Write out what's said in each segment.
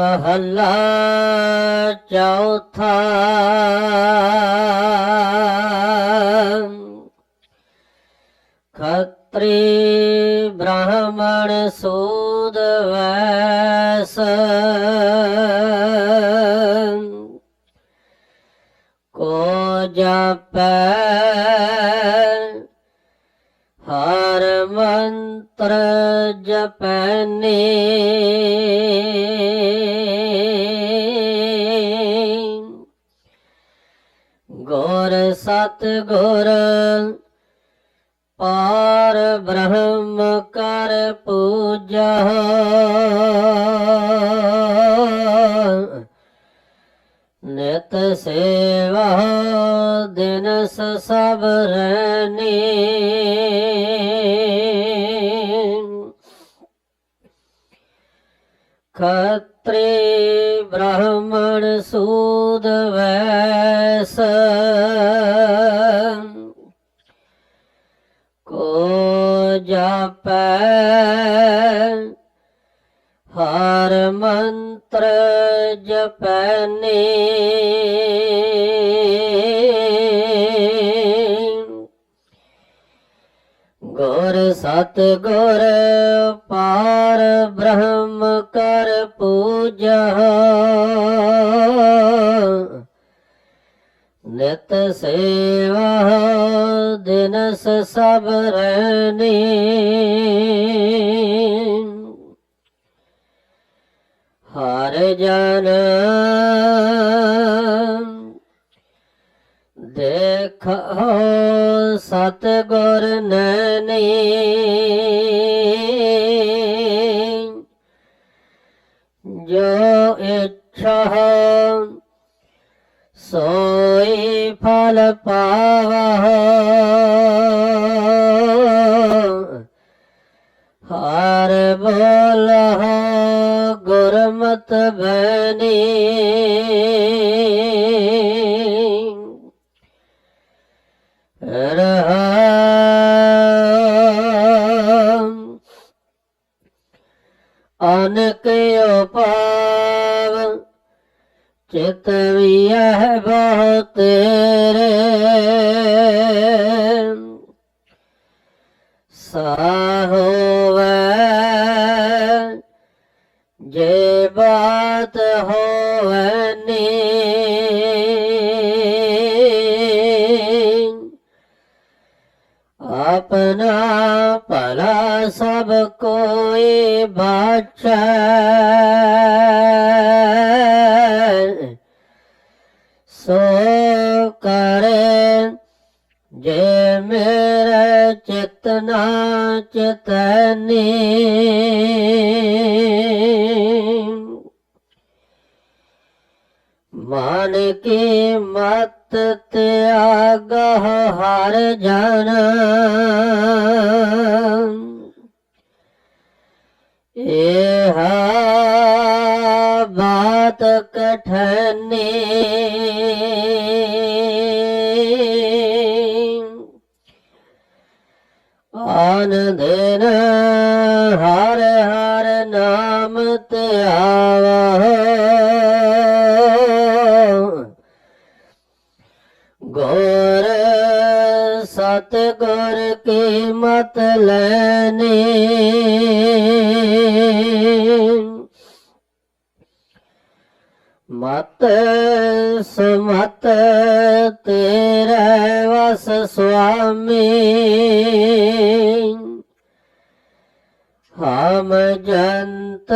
ਮਹੱਲਾ ਚੌਥਾ। ਖਤਰੀ ਬ੍ਰਾਹਮਣ ਸੂਦ ਵੈਸ। ਕੋ ਜਪੈ ਹਰ ਮੰਤਰ ਜਪੈਨੇ ਸਤ ਗੁਰ ਪਾਰ ਬ੍ਰਹਮ ਕਰ ਪੂਜਾ। ਨਿਤ ਸੇਵਾ ਦਿਨ ਸਭ ਰਣੀ। ਖਤਰੀ ਬ੍ਰਾਹਮਣ ਸੂਦ ਵੈਸ ਕੋ ਜਪੈ। ਹਰ ਮੰਤਰ ਜਪੈਨੇ ਗੁਰ ਸਤ ਗੁਰ ਪਾਰ ਬ੍ਰਹਮ ਕਰ ਪੂਜਾ। ਨਿਤ ਸੇਵਾ ਦਿਨਸ ਸਭ ਰਣੀ। ਹਰ ਜਨ ਦੇਖੋ ਸਤ ਗੁਰ ਨੈਣੀ ਜੋ ਇੱਛਾ ਸੋਈ ਫਲ ਪਾਵਾ ਹਰ ਬੋਲਾ ਗੁਰਮਤ ਬਣੀ। ਰਹਾਮ। ਅਨਕ ਉਪਾਵ चतविया बहुत रे साहो जे बात हो अपना पला सब कोई बच्चा ਸੋ ਕਰੇ ਜੇ ਮੇਰੇ ਚਿਤਨਾ ਚਤਨੀ। ਮਨ ਕੀ ਮਤ ਤਿਆਗ ਹਰ ਜਨ। ਇਹ ਬਾਤ ਕਠਨੀ। ਆਨ ਦਿਨ ਹਰ ਹਰ ਨਾਮ ਧਿਆਵਾ ਗੋਰ ਸਤ ਗੁਰ ਕੀ ਮਤ ਲੈਣੀ। ਮਤ ਸਮਤ ਤੇਰੇ ਵਸ ਸੁਆਮੀ। ਹਮ ਜੰਤ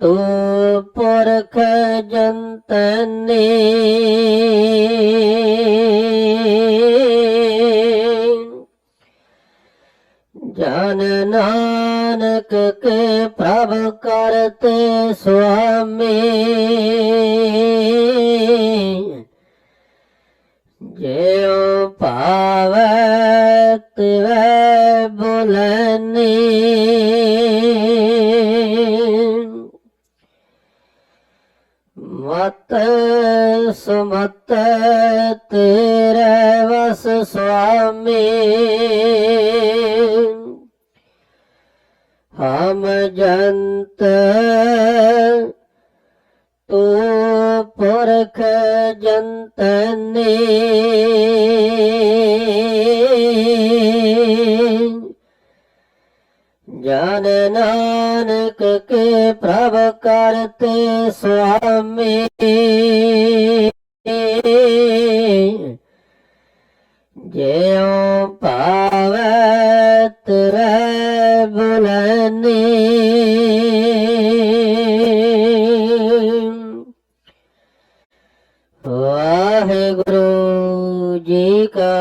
ਤੂੰ ਪੁਰਖ ਜੰਤਨੀ। ਜਨ ਨਾਨਕ ਕੇ ਪ੍ਰਭ ਕਰਤੇ ਸੁਆਮੀ। ਜਿਉ ਭਾਵੈ ਤਿਵੈ ਬੋਲਨੀ। ਮਤ ਸੁਮਤ ਤੇਰੇ ਵਸ ਸੁਆਮੀ। ਜੰਤ ਤੂੰ ਪੁਰਖ ਜੰਤਨੀ। ਜਨ ਨਾਨਕ ਕੇ ਪ੍ਰਭ ਕਰਤੇ ਸੁਆਮੀ। ਜਿਉ ਭਾਵੈ ਤੇਰੇ